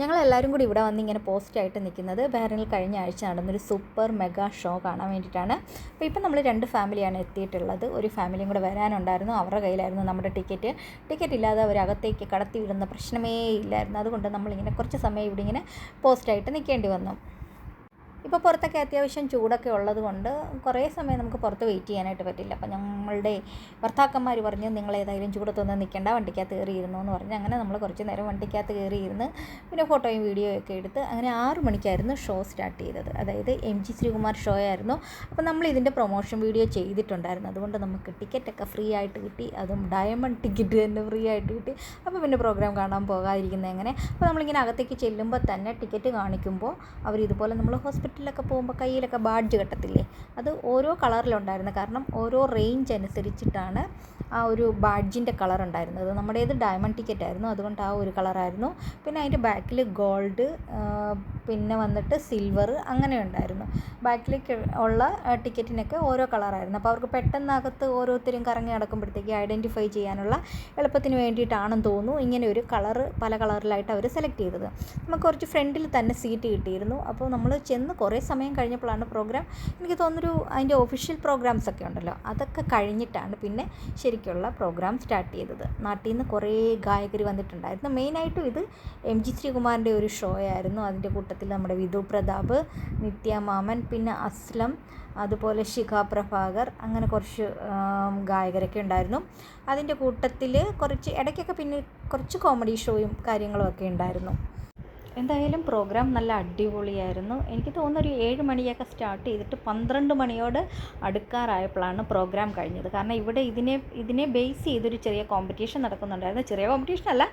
ഞങ്ങളെല്ലാവരും കൂടി ഇവിടെ വന്ന് ഇങ്ങനെ പോസ്റ്റായിട്ട് നിൽക്കുന്നത് ബഹ്റിനിൽ കഴിഞ്ഞ ആഴ്ച നടന്നൊരു സൂപ്പർ മെഗാ ഷോ കാണാൻ വേണ്ടിയിട്ടാണ്. അപ്പോൾ ഇപ്പം നമ്മൾ രണ്ട് ഫാമിലിയാണ് എത്തിയിട്ടുള്ളത്. ഒരു ഫാമിലിയും കൂടെ വരാനുണ്ടായിരുന്നു. അവരുടെ കയ്യിലായിരുന്നു നമ്മുടെ ടിക്കറ്റ് ടിക്കറ്റ് ഇല്ലാതെ അവർ അകത്തേക്ക് കടത്തി വിടുന്ന പ്രശ്നമേ ഇല്ലായിരുന്നു. അതുകൊണ്ട് നമ്മളിങ്ങനെ കുറച്ച് സമയം ഇവിടെ ഇങ്ങനെ പോസ്റ്റായിട്ട് നിൽക്കേണ്ടി വന്നു. ഇപ്പോൾ പുറത്തൊക്കെ അത്യാവശ്യം ചൂടൊക്കെ ഉള്ളത് കൊണ്ട് കുറേ സമയം നമുക്ക് പുറത്ത് വെയിറ്റ് ചെയ്യാനായിട്ട് പറ്റില്ല. അപ്പോൾ ഞങ്ങളുടെ ഭർത്താക്കന്മാർ പറഞ്ഞ് നിങ്ങൾ ഏതായാലും ചൂടത്തൊന്നും നിൽക്കേണ്ട വണ്ടിക്കകത്ത് കയറിയിരുന്നു എന്ന് പറഞ്ഞ്. അങ്ങനെ നമ്മൾ കുറച്ച് നേരം വണ്ടിക്കകത്ത് കയറിയിരുന്ന് പിന്നെ ഫോട്ടോയും വീഡിയോയും ഒക്കെ എടുത്ത് അങ്ങനെ ആറ് മണിക്കായിരുന്നു ഷോ സ്റ്റാർട്ട് ചെയ്തത്. അതായത് എം ജി ശ്രീകുമാർ ഷോ ആയിരുന്നു. അപ്പോൾ നമ്മൾ ഇതിന്റെ പ്രൊമോഷൻ വീഡിയോ ചെയ്തിട്ടുണ്ടായിരുന്നു. അതുകൊണ്ട് നമുക്ക് ടിക്കറ്റൊക്കെ ഫ്രീ ആയിട്ട് കിട്ടി. അതും ഡയമണ്ട് ടിക്കറ്റ് തന്നെ ഫ്രീ ആയിട്ട് കിട്ടി. അപ്പോൾ പിന്നെ പ്രോഗ്രാം കാണാൻ പോകാതിരിക്കുന്നത് എങ്ങനെ അപ്പോൾ നമ്മളിങ്ങനെ അകത്തേക്ക് ചെല്ലുമ്പോൾ തന്നെ ടിക്കറ്റ് കാണിക്കുമ്പോൾ അവർ ഇതുപോലെ നമ്മൾ ഹോസ്പിറ്റലിലൊക്കെ പോകുമ്പോൾ കയ്യിലൊക്കെ ബാഡ്ജ് കെട്ടത്തില്ലേ? അത് ഓരോ കളറിലുണ്ടായിരുന്നു. കാരണം ഓരോ റേഞ്ച് അനുസരിച്ചിട്ടാണ് ആ ഒരു ബാഡ്ജിന്റെ കളർ ഉണ്ടായിരുന്നത്. നമ്മുടേത് ഡയമണ്ട് ടിക്കറ്റ് ആയിരുന്നു. അതുകൊണ്ട് ആ ഒരു കളറായിരുന്നു പിന്നെ അതിന്റെ ബാക്കിൽ ഗോൾഡ് പിന്നെ വന്നിട്ട് സിൽവർ അങ്ങനെ ഉണ്ടായിരുന്നു. ബാക്കിലേക്ക് ഉള്ള ടിക്കറ്റിനൊക്കെ ഓരോ കളറായിരുന്നു അപ്പോൾ അവർക്ക് പെട്ടെന്നകത്ത് ഓരോരുത്തരും കറങ്ങി നടക്കുമ്പോഴത്തേക്ക് ഐഡന്റിഫൈ ചെയ്യാനുള്ള എളുപ്പത്തിന് വേണ്ടിയിട്ടാണെന്ന് തോന്നുന്നു. ഇങ്ങനെ ഒരു കളർ പല കളറിലായിട്ട് അവർ സെലക്ട് ചെയ്തത്. നമുക്ക് കുറച്ച് ഫ്രണ്ടിൽ തന്നെ സീറ്റ് കിട്ടിയിരുന്നു. അപ്പോൾ നമ്മൾ ചെന്ന് കുറേ സമയം കഴിഞ്ഞപ്പോഴാണ് പ്രോഗ്രാം എനിക്ക് തോന്നുന്നൊരു അതിന്റെ ഒഫീഷ്യൽ പ്രോഗ്രാംസ് ഒക്കെ ഉണ്ടല്ലോ. അതൊക്കെ കഴിഞ്ഞിട്ടാണ് പിന്നെ ശരിക്കുള്ള പ്രോഗ്രാം സ്റ്റാർട്ട് ചെയ്തത്. നാട്ടിൽ നിന്ന് കുറേ ഗായകർ വന്നിട്ടുണ്ടായിരുന്നു. മെയിനായിട്ടും ഇത് എം ജി ശ്രീകുമാറിന്റെ ഒരു ഷോ ആയിരുന്നു. അതിന്റെ കൂട്ടത്തിൽ നമ്മുടെ വിധു പ്രതാപ് നിത്യ മാമൻ പിന്നെ അസ്ലം അതുപോലെ ശിഖ പ്രഭാകർ അങ്ങനെ കുറച്ച് ഗായകരൊക്കെ ഉണ്ടായിരുന്നു. അതിന്റെ കൂട്ടത്തിൽ കുറച്ച് ഇടയ്ക്കൊക്കെ പിന്നെ കുറച്ച് കോമഡി ഷോയും കാര്യങ്ങളും ഒക്കെ ഉണ്ടായിരുന്നു. എന്തായാലും പ്രോഗ്രാം നല്ല അടിപൊളിയായിരുന്നു. എനിക്ക് തോന്നുന്നു ഒരു ഏഴ് മണിയൊക്കെ സ്റ്റാർട്ട് ചെയ്തിട്ട് പന്ത്രണ്ട് മണിയോട് അടുക്കാറായപ്പോഴാണ് പ്രോഗ്രാം കഴിഞ്ഞത്. കാരണം ഇവിടെ ഇതിനെ ഇതിനെ ബേസ് ചെയ്തൊരു ചെറിയ കോമ്പറ്റീഷൻ നടക്കുന്നുണ്ടായിരുന്നു. ചെറിയ കോമ്പറ്റീഷൻ അല്ല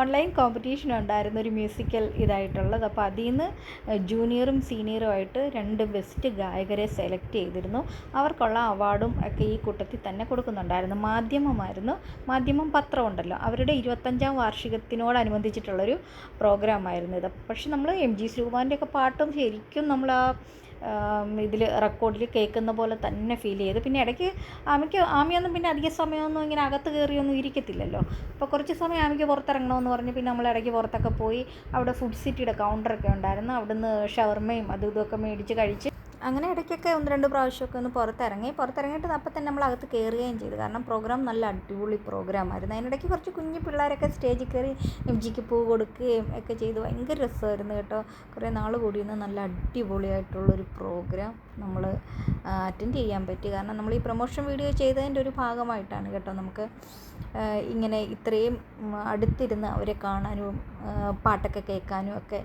ഓൺലൈൻ കോമ്പറ്റീഷൻ ഉണ്ടായിരുന്നു ഒരു മ്യൂസിക്കൽ ഇതായിട്ടുള്ളത്. അപ്പോൾ അതിൽ നിന്ന് ജൂനിയറും സീനിയറും ആയിട്ട് രണ്ട് ബെസ്റ്റ് ഗായകരെ സെലക്ട് ചെയ്തിരുന്നു. അവർക്കുള്ള അവാർഡും ഒക്കെ ഈ കൂട്ടത്തിൽ തന്നെ കൊടുക്കുന്നുണ്ടായിരുന്നു. മാധ്യമമായിരുന്നു. മാധ്യമം പത്രമുണ്ടല്ലോ അവരുടെ ഇരുപത്തഞ്ചാം വാർഷികത്തിനോടനുബന്ധിച്ചിട്ടുള്ളൊരു പ്രോഗ്രാമായിരുന്നു ഇത് പക്ഷെ നമ്മൾ എം ജി ശ്രീകുമാറിന്റെ ഒക്കെ പാട്ടും ശരിക്കും നമ്മൾ ആ ഇതിൽ റെക്കോർഡിൽ കേൾക്കുന്ന പോലെ തന്നെ ഫീൽ ചെയ്ത്. പിന്നെ ഇടയ്ക്ക് ആമയ്ക്ക് ആമയൊന്നും പിന്നെ അധിക സമയമൊന്നും ഇങ്ങനെ അകത്ത് കയറിയൊന്നും ഇരിക്കത്തില്ലല്ലോ. അപ്പോൾ കുറച്ച് സമയം ആമയ്ക്ക് പുറത്തിറങ്ങണമെന്ന് പറഞ്ഞ് പിന്നെ നമ്മൾ ഇടയ്ക്ക് പുറത്തൊക്കെ പോയി അവിടെ ഫുഡ് സിറ്റിയുടെ കൗണ്ടറൊക്കെ ഉണ്ടായിരുന്നു. അവിടുന്ന് ഷവർമയും അതും ഇതൊക്കെ മേടിച്ച് കഴിച്ച് അങ്ങനെ ഇടയ്ക്കൊക്കെ ഒന്ന് രണ്ട് പ്രാവശ്യമൊക്കെ ഒന്ന് പുറത്തിറങ്ങി. പുറത്തിറങ്ങിയിട്ട് അപ്പം തന്നെ നമ്മൾ അകത്ത് കയറുകയും ചെയ്തു. കാരണം പ്രോഗ്രാം നല്ല അടിപൊളി പ്രോഗ്രാം പ്രോഗ്രാമായിരുന്നു അതിനിടയ്ക്ക് കുറച്ച് കുഞ്ഞു പിള്ളേരൊക്കെ സ്റ്റേജിൽ കയറി എംജിക്ക് പൂ കൊടുക്കുകയും ഒക്കെ ചെയ്തു. ഭയങ്കര രസമായിരുന്നു കേട്ടോ. കുറേ നാൾ കൂടിയിരുന്ന് നല്ല അടിപൊളിയായിട്ടുള്ളൊരു പ്രോഗ്രാം നമ്മൾ അറ്റൻഡ് ചെയ്യാൻ പറ്റി കാരണം നമ്മൾ ഈ പ്രൊമോഷൻ വീഡിയോ ചെയ്തതിന്റെ ഒരു ഭാഗമായിട്ടാണ് കേട്ടോ നമുക്ക് ഇങ്ങനെ ഇത്രയും അടുത്തിരുന്ന് അവരെ കാണാനും പാട്ടൊക്കെ കേൾക്കാനും ഒക്കെ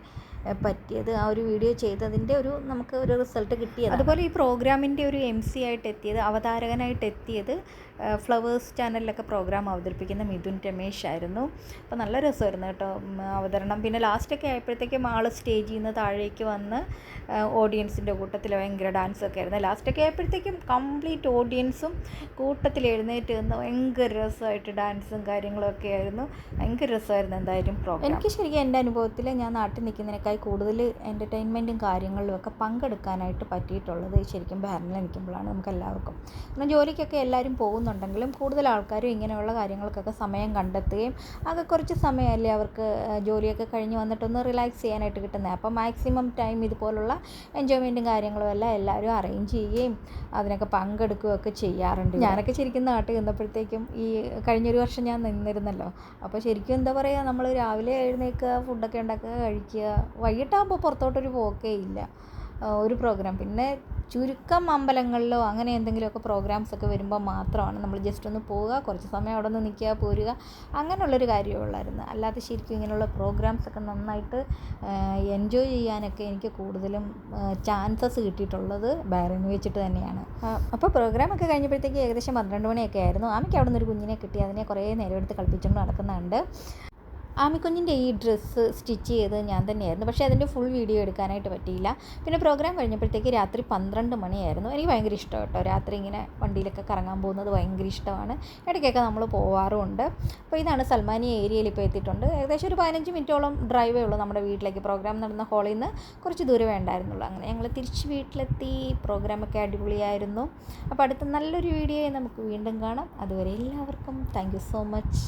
പറ്റിയത്. ആ ഒരു വീഡിയോ ചെയ്തതിന്റെ ഒരു നമുക്ക് ഒരു റിസൾട്ട് കിട്ടിയത് അതുപോലെ ഈ പ്രോഗ്രാമിന്റെ ഒരു എം സി ആയിട്ട് എത്തിയത് അവതാരകനായിട്ട് എത്തിയത് ഫ്ലവേഴ്സ് ചാനലിലൊക്കെ പ്രോഗ്രാം അവതരിപ്പിക്കുന്ന മിഥുൻ രമേശ് ആയിരുന്നു. അപ്പോൾ നല്ല രസമായിരുന്നു കേട്ടോ. അവതരണം. പിന്നെ ലാസ്റ്റൊക്കെ ആയപ്പോഴത്തേക്കും ആൾ സ്റ്റേജിൽ നിന്ന് താഴേക്ക് വന്ന് ഓഡിയൻസിന്റെ കൂട്ടത്തിൽ ഭയങ്കര ഡാൻസൊക്കെ ആയിരുന്നു. ലാസ്റ്റൊക്കെ ആയപ്പോഴത്തേക്കും കംപ്ലീറ്റ് ഓഡിയൻസും കൂട്ടത്തിൽ എഴുന്നേറ്റ് നിന്ന് ഭയങ്കര രസമായിട്ട് ഡാൻസും കാര്യങ്ങളൊക്കെ ആയിരുന്നു. ഭയങ്കര രസമായിരുന്നു എന്തായാലും പ്രോഗ്രാം. എനിക്ക് ശരിക്കും എന്റെ അനുഭവത്തിൽ ഞാൻ നാട്ടിൽ നിൽക്കുന്നതിനേക്കാൾ കൂടുതൽ എന്റർടൈൻമെന്റും കാര്യങ്ങളിലും ഒക്കെ പങ്കെടുക്കാനായിട്ട് പറ്റിയിട്ടുള്ളത് ശരിക്കും ബാരനിൽ നിൽക്കുമ്പോഴാണ് നമുക്ക് എല്ലാവർക്കും കാരണം ജോലിക്കൊക്കെ എല്ലാവരും പോകുന്നുണ്ടെങ്കിലും കൂടുതൽ ആൾക്കാരും ഇങ്ങനെയുള്ള കാര്യങ്ങൾക്കൊക്കെ സമയം കണ്ടെത്തുകയും അതൊക്കെ കുറച്ച് സമയമല്ലേ അവർക്ക് ജോലിയൊക്കെ കഴിഞ്ഞ് വന്നിട്ടൊന്ന് റിലാക്സ് ചെയ്യാനായിട്ട് കിട്ടുന്നത് അപ്പോൾ മാക്സിമം ടൈം ഇതുപോലുള്ള എൻജോയ്മെന്റും കാര്യങ്ങളും എല്ലാം എല്ലാവരും അറേഞ്ച് ചെയ്യുകയും അതിനൊക്കെ പങ്കെടുക്കുകയൊക്കെ ചെയ്യാറുണ്ട്. ഞാനൊക്കെ ശരിക്കും നാട്ടിൽ നിന്നപ്പോഴത്തേക്കും ഈ കഴിഞ്ഞൊരു വർഷം ഞാൻ നിന്നിരുന്നല്ലോ. അപ്പോൾ ശരിക്കും എന്താ പറയുക നമ്മൾ രാവിലെ എഴുന്നേൽക്കുക ഫുഡൊക്കെ ഉണ്ടാക്കുക കഴിക്കുക വൈകിട്ടാകുമ്പോൾ പുറത്തോട്ടൊരു പോക്കേ ഇല്ല. ഒരു പ്രോഗ്രാം പിന്നെ ചുരുക്കം അമ്പലങ്ങളിലോ അങ്ങനെ എന്തെങ്കിലുമൊക്കെ പ്രോഗ്രാംസ് ഒക്കെ വരുമ്പോൾ മാത്രമാണ് നമ്മൾ ജസ്റ്റ് ഒന്ന് പോവുക കുറച്ച് സമയം അവിടെ നിന്ന് നിൽക്കുക പോരുക അങ്ങനെയുള്ളൊരു കാര്യമേ ഉള്ളായിരുന്നു. അല്ലാതെ ശരിക്കും ഇങ്ങനെയുള്ള പ്രോഗ്രാംസ് ഒക്കെ നന്നായിട്ട് എൻജോയ് ചെയ്യാനൊക്കെ എനിക്ക് കൂടുതലും ചാൻസസ് കിട്ടിയിട്ടുള്ളത് ബാരൻ വെച്ചിട്ട് തന്നെയാണ്. അപ്പോൾ പ്രോഗ്രാമൊക്കെ കഴിഞ്ഞപ്പോഴത്തേക്ക് ഏകദേശം പന്ത്രണ്ട് മണിയൊക്കെ ആയിരുന്നു. ആമയ്ക്ക് അവിടെ നിന്ന് ഒരു കുഞ്ഞിനെ കിട്ടി. അതിനെ കുറേ നേരം എടുത്ത് കളിപ്പിച്ചുകൊണ്ട് നടക്കുന്നുണ്ട്. ആമിക്കുഞ്ഞിന്റെ ഈ ഡ്രസ്സ് സ്റ്റിച്ച് ചെയ്തത് ഞാൻ തന്നെയായിരുന്നു. പക്ഷേ അതിന്റെ ഫുൾ വീഡിയോ എടുക്കാനായിട്ട് പറ്റിയില്ല. പിന്നെ പ്രോഗ്രാം കഴിഞ്ഞപ്പോഴത്തേക്ക് രാത്രി പന്ത്രണ്ട് മണിയായിരുന്നു. എനിക്ക് ഭയങ്കര ഇഷ്ടം കേട്ടോ. രാത്രി ഇങ്ങനെ വണ്ടിയിലൊക്കെ കറങ്ങാൻ പോകുന്നത് ഭയങ്കര ഇഷ്ടമാണ്. ഇടയ്ക്കൊക്കെ നമ്മൾ പോവാറുമുണ്ട് അപ്പോൾ ഇതാണ് സൽമാനി ഏരിയയിൽ ഇപ്പോൾ എത്തിയിട്ടുണ്ട്. ഏകദേശം ഒരു പതിനഞ്ച് മിനിറ്റോളം ഡ്രൈവേ ഉള്ളൂ നമ്മുടെ വീട്ടിലേക്ക്. പ്രോഗ്രാം നടന്ന ഹോളിൽ നിന്ന് കുറച്ച് ദൂരമേ ഉണ്ടായിരുന്നുള്ളൂ. അങ്ങനെ ഞങ്ങൾ തിരിച്ച് വീട്ടിലെത്തി. പ്രോഗ്രാമൊക്കെ അടിപൊളിയായിരുന്നു. അപ്പോൾ അടുത്ത നല്ലൊരു വീഡിയോയെ നമുക്ക് വീണ്ടും കാണാം. അതുവരെ എല്ലാവർക്കും താങ്ക് സോ മച്ച്.